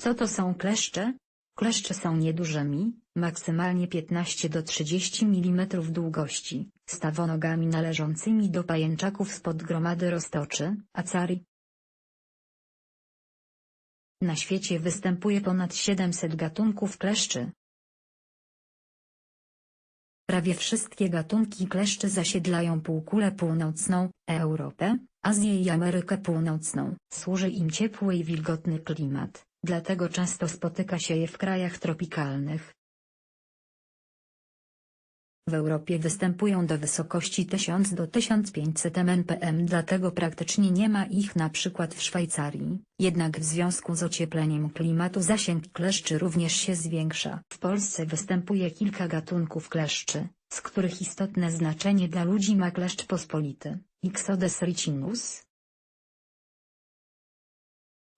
Co to są kleszcze? Kleszcze są niedużymi, maksymalnie 15 do 30 mm długości, stawonogami należącymi do pajęczaków spod gromady roztoczy, acari. Na świecie występuje ponad 700 gatunków kleszczy. Prawie wszystkie gatunki kleszczy zasiedlają półkulę północną, Europę, Azję i Amerykę Północną. Służy im ciepły i wilgotny klimat, dlatego często spotyka się je w krajach tropikalnych. W Europie występują do wysokości 1000 do 1500 mnpm dlatego praktycznie nie ma ich na przykład w Szwajcarii, jednak w związku z ociepleniem klimatu zasięg kleszczy również się zwiększa. W Polsce występuje kilka gatunków kleszczy, z których istotne znaczenie dla ludzi ma kleszcz pospolity, Ixodes ricinus.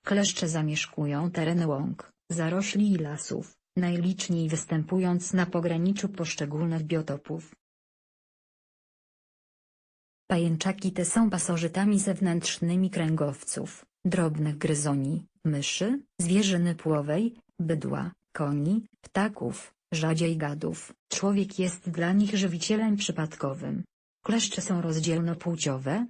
Kleszcze zamieszkują tereny łąk, zarośli i lasów, najliczniej występując na pograniczu poszczególnych biotopów. Pajęczaki te są pasożytami zewnętrznymi kręgowców, drobnych gryzoni, myszy, zwierzyny płowej, bydła, koni, ptaków, rzadziej gadów. Człowiek jest dla nich żywicielem przypadkowym. Kleszcze są rozdzielnopłciowe,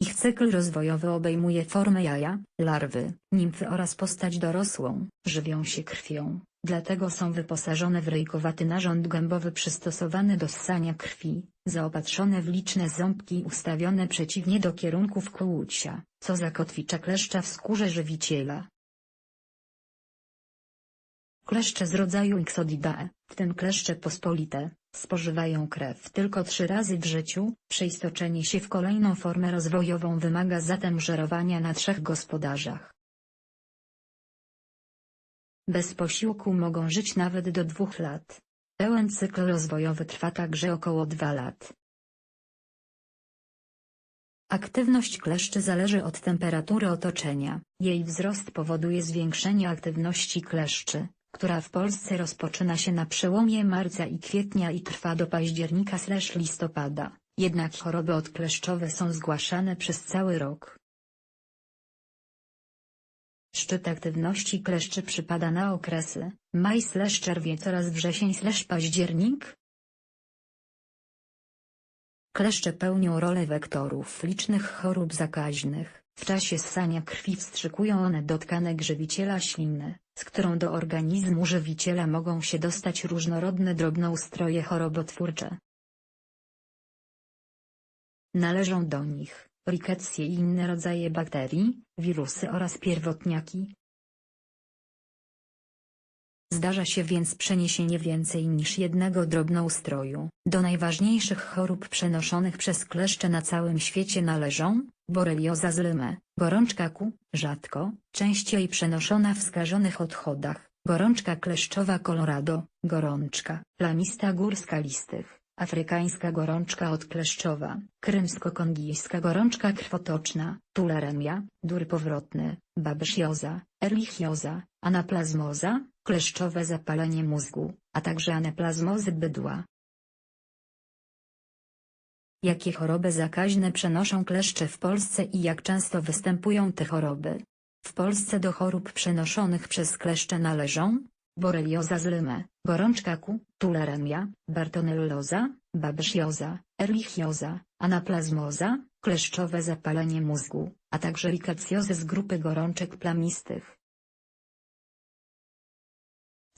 ich cykl rozwojowy obejmuje formę jaja, larwy, nimfy oraz postać dorosłą. Żywią się krwią, dlatego są wyposażone w ryjkowaty narząd gębowy przystosowany do ssania krwi, zaopatrzone w liczne ząbki ustawione przeciwnie do kierunków kłucia, co zakotwicza kleszcza w skórze żywiciela. Kleszcze z rodzaju Ixodidae, w tym kleszcze pospolite, spożywają krew tylko trzy razy w życiu, przeistoczenie się w kolejną formę rozwojową wymaga zatem żerowania na trzech gospodarzach. Bez posiłku mogą żyć nawet do dwóch lat. Pełen cykl rozwojowy trwa także około dwa lat. Aktywność kleszczy zależy od temperatury otoczenia. Jej wzrost powoduje zwiększenie aktywności kleszczy która w Polsce rozpoczyna się na przełomie marca i kwietnia i trwa do października/listopada, jednak choroby odkleszczowe są zgłaszane przez cały rok. Szczyt aktywności kleszczy przypada na okresy maj/czerwiec oraz wrzesień/październik. Kleszcze pełnią rolę wektorów licznych chorób zakaźnych. W czasie ssania krwi wstrzykują one do tkanek żywiciela ślinę, z którą do organizmu żywiciela mogą się dostać różnorodne drobnoustroje chorobotwórcze. Należą do nich riketsje i inne rodzaje bakterii, wirusy oraz pierwotniaki. Zdarza się więc przeniesienie więcej niż jednego drobnoustroju. Do najważniejszych chorób przenoszonych przez kleszcze na całym świecie należą borelioza z Lyme, gorączka ku, rzadko, częściej przenoszona w skażonych odchodach, gorączka kleszczowa Colorado, gorączka plamista gór skalistych, afrykańska gorączka odkleszczowa, krymsko-kongijska gorączka krwotoczna, tularemia, dur powrotny, babesjoza, erlichioza, anaplazmoza, kleszczowe zapalenie mózgu, a także anaplazmozy bydła, Jakie choroby zakaźne przenoszą kleszcze w Polsce i jak często występują te choroby? W Polsce do chorób przenoszonych przez kleszcze należą borelioza z Lyme, gorączka ku, tularemia, bartonelloza, babesjoza, erlichioza, anaplazmoza, kleszczowe zapalenie mózgu, a także rikacjozy z grupy gorączek plamistych.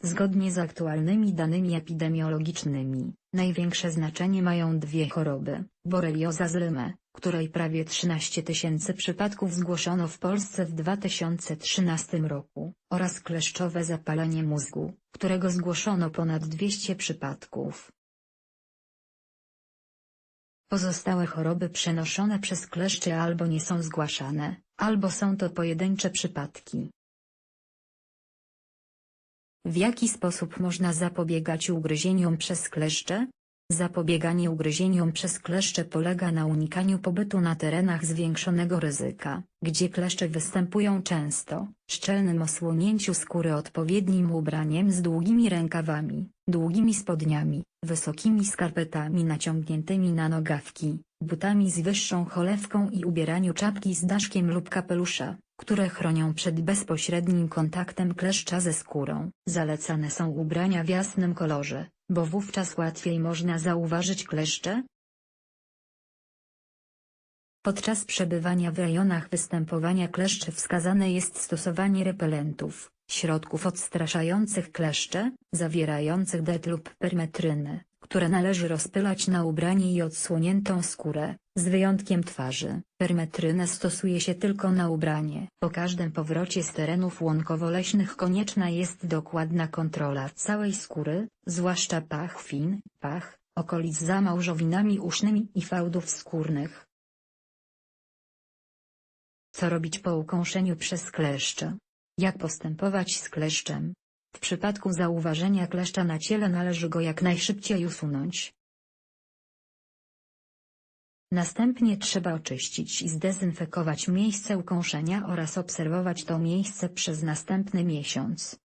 Zgodnie z aktualnymi danymi epidemiologicznymi, największe znaczenie mają dwie choroby, borelioza z Lyme, której prawie 13 tysięcy przypadków zgłoszono w Polsce w 2013 roku, oraz kleszczowe zapalenie mózgu, którego zgłoszono ponad 200 przypadków. Pozostałe choroby przenoszone przez kleszcze albo nie są zgłaszane, albo są to pojedyncze przypadki. W jaki sposób można zapobiegać ugryzieniom przez kleszcze? Zapobieganie ugryzieniom przez kleszcze polega na unikaniu pobytu na terenach zwiększonego ryzyka, gdzie kleszcze występują często, szczelnym osłonięciu skóry odpowiednim ubraniem z długimi rękawami, długimi spodniami, wysokimi skarpetami naciągniętymi na nogawki, butami z wyższą cholewką i ubieraniu czapki z daszkiem lub kapelusza. Które chronią przed bezpośrednim kontaktem kleszcza ze skórą. Zalecane są ubrania w jasnym kolorze, bo wówczas łatwiej można zauważyć kleszcze, Podczas przebywania w rejonach występowania kleszczy wskazane jest stosowanie repelentów, środków odstraszających kleszcze, zawierających det lub permetrynę, które należy rozpylać na ubranie i odsłoniętą skórę, z wyjątkiem twarzy. Permetrynę stosuje się tylko na ubranie. Po każdym powrocie z terenów łąkowo-leśnych konieczna jest dokładna kontrola całej skóry, zwłaszcza pachwin, pach, okolic za małżowinami usznymi i fałdów skórnych. Co robić po ukąszeniu przez kleszcze? Jak postępować z kleszczem? W przypadku zauważenia kleszcza na ciele należy go jak najszybciej usunąć. Następnie trzeba oczyścić i zdezynfekować miejsce ukąszenia oraz obserwować to miejsce przez następny miesiąc.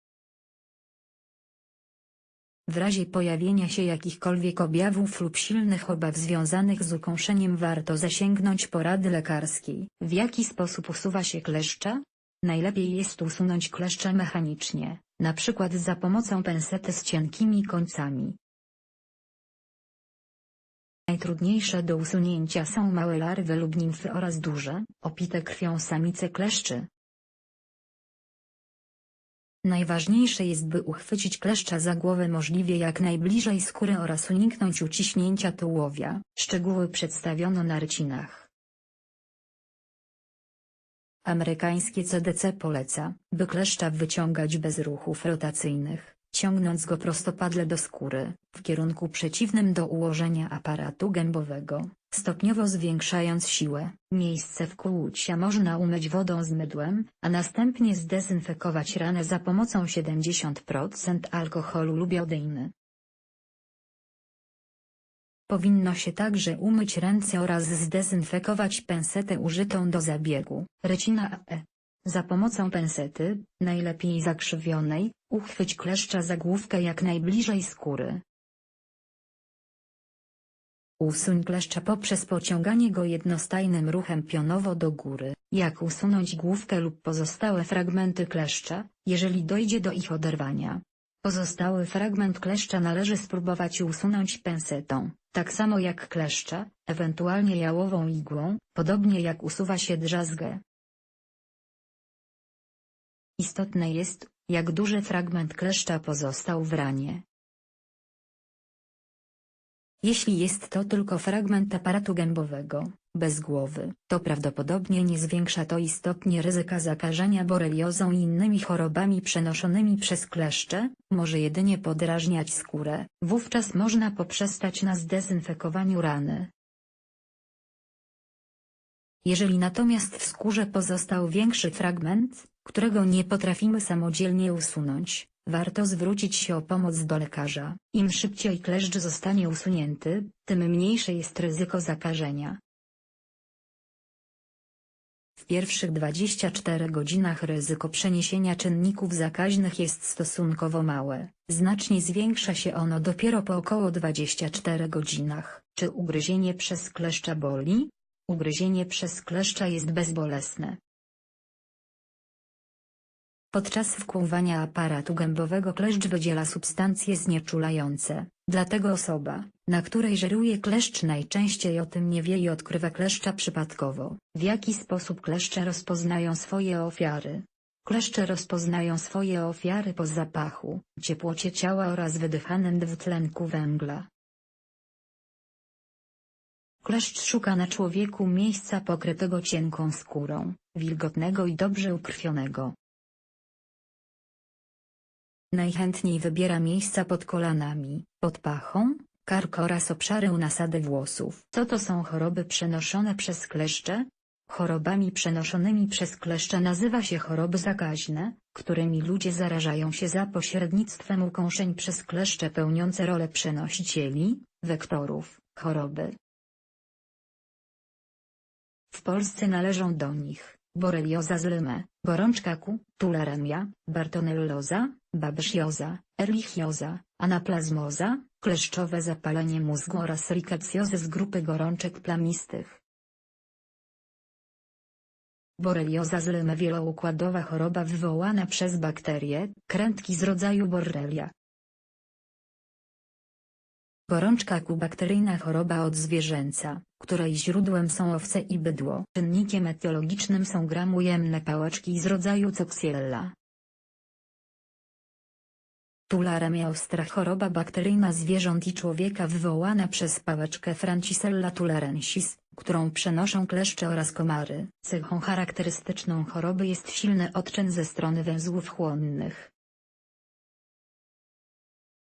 W razie pojawienia się jakichkolwiek objawów lub silnych obaw związanych z ukąszeniem warto zasięgnąć porady lekarskiej. W jaki sposób usuwa się kleszcze? Najlepiej jest usunąć kleszcze mechanicznie, na przykład za pomocą pensety z cienkimi końcami. Najtrudniejsze do usunięcia są małe larwy lub nimfy oraz duże, opite krwią samice kleszczy. Najważniejsze jest by uchwycić kleszcza za głowę możliwie jak najbliżej skóry oraz uniknąć uciśnięcia tułowia. Szczegóły przedstawiono na rycinach. Amerykańskie CDC poleca, by kleszcza wyciągać bez ruchów rotacyjnych, ciągnąć go prostopadle do skóry, w kierunku przeciwnym do ułożenia aparatu gębowego, stopniowo zwiększając siłę. Miejsce wkłucia można umyć wodą z mydłem, a następnie zdezynfekować ranę za pomocą 70% alkoholu lub jodyny. Powinno się także umyć ręce oraz zdezynfekować pensetę użytą do zabiegu. Recina AE. Za pomocą pensety, najlepiej zakrzywionej, uchwyć kleszcza za główkę jak najbliżej skóry. Usuń kleszcza poprzez pociąganie go jednostajnym ruchem pionowo do góry. Jak usunąć główkę lub pozostałe fragmenty kleszcza, jeżeli dojdzie do ich oderwania? Pozostały fragment kleszcza należy spróbować usunąć pensetą, tak samo jak kleszcza, ewentualnie jałową igłą, podobnie jak usuwa się drzazgę. Istotne jest, jak duży fragment kleszcza pozostał w ranie. Jeśli jest to tylko fragment aparatu gębowego, bez głowy, to prawdopodobnie nie zwiększa to istotnie ryzyka zakażenia boreliozą i innymi chorobami przenoszonymi przez kleszcze, może jedynie podrażniać skórę, wówczas można poprzestać na zdezynfekowaniu rany. Jeżeli natomiast w skórze pozostał większy fragment, którego nie potrafimy samodzielnie usunąć, warto zwrócić się o pomoc do lekarza. Im szybciej kleszcz zostanie usunięty, tym mniejsze jest ryzyko zakażenia. W pierwszych 24 godzinach ryzyko przeniesienia czynników zakaźnych jest stosunkowo małe, znacznie zwiększa się ono dopiero po około 24 godzinach. Czy ugryzienie przez kleszcza boli? Ugryzienie przez kleszcza jest bezbolesne. Podczas wkłuwania aparatu gębowego kleszcz wydziela substancje znieczulające, dlatego osoba, na której żeruje kleszcz najczęściej o tym nie wie i odkrywa kleszcza przypadkowo. W jaki sposób kleszcze rozpoznają swoje ofiary? Kleszcze rozpoznają swoje ofiary po zapachu, ciepłocie ciała oraz wydychanym dwutlenku węgla. Kleszcz szuka na człowieku miejsca pokrytego cienką skórą, wilgotnego i dobrze ukrwionego. Najchętniej wybiera miejsca pod kolanami, pod pachą, kark oraz obszary u nasady włosów. Co to są choroby przenoszone przez kleszcze? Chorobami przenoszonymi przez kleszcze nazywa się choroby zakaźne, którymi ludzie zarażają się za pośrednictwem ukąszeń przez kleszcze pełniące rolę przenosicieli, wektorów, choroby. W Polsce należą do nich borelioza z gorączka Q, tularemia, bartonelloza, babezioza, erlichioza, anaplazmoza, kleszczowe zapalenie mózgu oraz rikacjozy z grupy gorączek plamistych. Borelioza z Lyme wieloukładowa choroba wywołana przez bakterie, krętki z rodzaju Borrelia. Gorączka kubakteryjna choroba odzwierzęca, której źródłem są owce i bydło. Czynnikiem etiologicznym są gramujemne pałeczki z rodzaju Coxiella. Tularemia ostra choroba bakteryjna zwierząt i człowieka wywołana przez pałeczkę Francisella tularensis, którą przenoszą kleszcze oraz komary. Cechą charakterystyczną choroby jest silny odczyn ze strony węzłów chłonnych.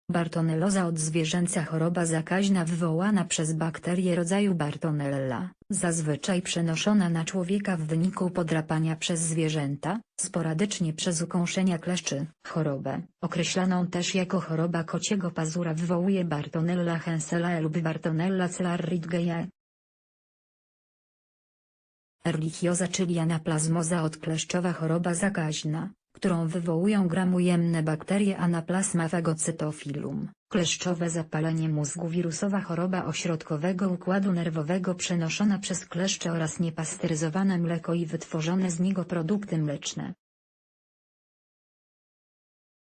Bartonelloza odzwierzęca choroba zakaźna wywołana przez bakterię rodzaju Bartonella, zazwyczaj przenoszona na człowieka w wyniku podrapania przez zwierzęta, sporadycznie przez ukąszenia kleszczy. Chorobę, określaną też jako choroba kociego pazura wywołuje Bartonella henselae lub Bartonella celarridgeae. Ehrlichioza czyli anaplazmoza odkleszczowa choroba zakaźna, którą wywołują gramujemne bakterie Anaplasma phagocytophilum, kleszczowe zapalenie mózgu wirusowa choroba ośrodkowego układu nerwowego przenoszona przez kleszcze oraz niepasteryzowane mleko i wytworzone z niego produkty mleczne.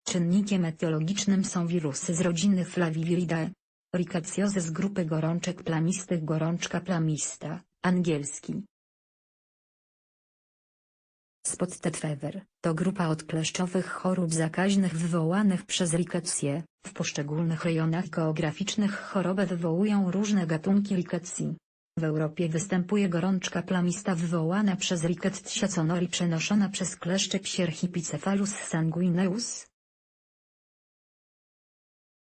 Czynnikiem etiologicznym są wirusy z rodziny Flaviviridae. Rickettsiozy z grupy gorączek plamistych gorączka plamista, angielski. Spotted fever to grupa odkleszczowych chorób zakaźnych wywołanych przez riketsję. W poszczególnych rejonach geograficznych chorobę wywołują różne gatunki riketsji. W Europie występuje gorączka plamista wywołana przez Rickettsia conori przenoszona przez kleszcze Psierhipicephalus sanguineus,